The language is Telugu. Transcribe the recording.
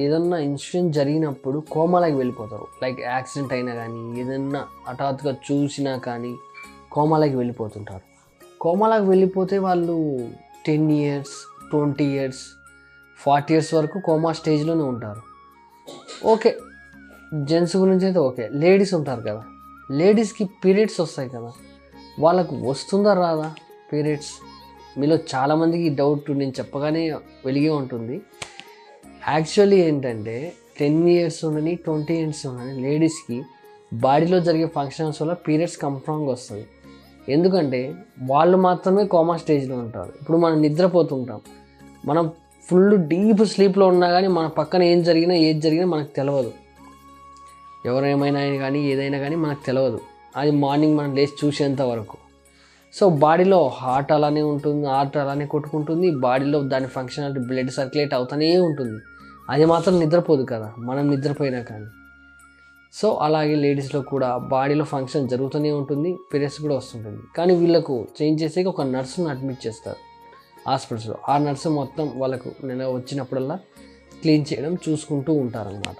ఏదన్నా ఇన్సిడెంట్ జరిగినప్పుడు కోమాలకి వెళ్ళిపోతారు. లైక్ యాక్సిడెంట్ అయినా కానీ ఏదన్నా హఠాత్తుగా చూసినా కానీ కోమాలకి వెళ్ళిపోతుంటారు. కోమాలకు వెళ్ళిపోతే వాళ్ళు ten years twenty years forty years వరకు కోమా స్టేజ్లోనే ఉంటారు. ఓకే జెంట్స్ గురించి అయితే ఓకే. లేడీస్ ఉంటారు కదా. లేడీస్కి పీరియడ్స్ వస్తాయి కదా. వాళ్ళకు వస్తుందా రాదా పీరియడ్స్? మీలో చాలామందికి ఈ డౌట్ నేను చెప్పగానే వెలిగే ఉంటుంది. యాక్చువల్లీ ఏంటంటే టెన్ ఇయర్స్ ఉండని ట్వంటీ ఇయర్స్ ఉండని లేడీస్కి బాడీలో జరిగే ఫంక్షన్స్ వల్ల పీరియడ్స్ కంఫర్మ్గా వస్తుంది. ఎందుకంటే వాళ్ళు మాత్రమే కోమా స్టేజ్లో ఉంటారు. ఇప్పుడు మనం నిద్రపోతుంటాం. మనం ఫుల్ డీప్ స్లీప్లో ఉన్నా కానీ మన పక్కన ఏం జరిగినా ఏది జరిగినా మనకు తెలియదు ఎవరేమైనా కానీ ఏదైనా కానీ మనకు తెలియదు అది మార్నింగ్ మనం లేచి చూసేంత వరకు. సో బాడీలో హార్ట్ అలానే ఉంటుంది హార్ట్ అలానే కొట్టుకుంటుంది బాడీలో దాని ఫంక్షనాలిటీ బ్లడ్ సర్క్యులేట్ అవుతూనే ఉంటుంది. అది మాత్రం నిద్రపోదు కదా మనం నిద్రపోయినా కానీ. సో అలాగే లేడీస్లో కూడా బాడీలో ఫంక్షన్ జరుగుతూనే ఉంటుంది పీరియడ్స్ కూడా వస్తుంటుంది. కానీ వీళ్ళకు చేంజ్ చేసేకి ఒక నర్సును అడ్మిట్ చేస్తారు హాస్పిటల్స్లో ఆ నర్సు మొత్తం వాళ్ళకు నెల వచ్చినప్పుడల్లా క్లీన్ చేయడం చూసుకుంటూ ఉంటారన్నమాట.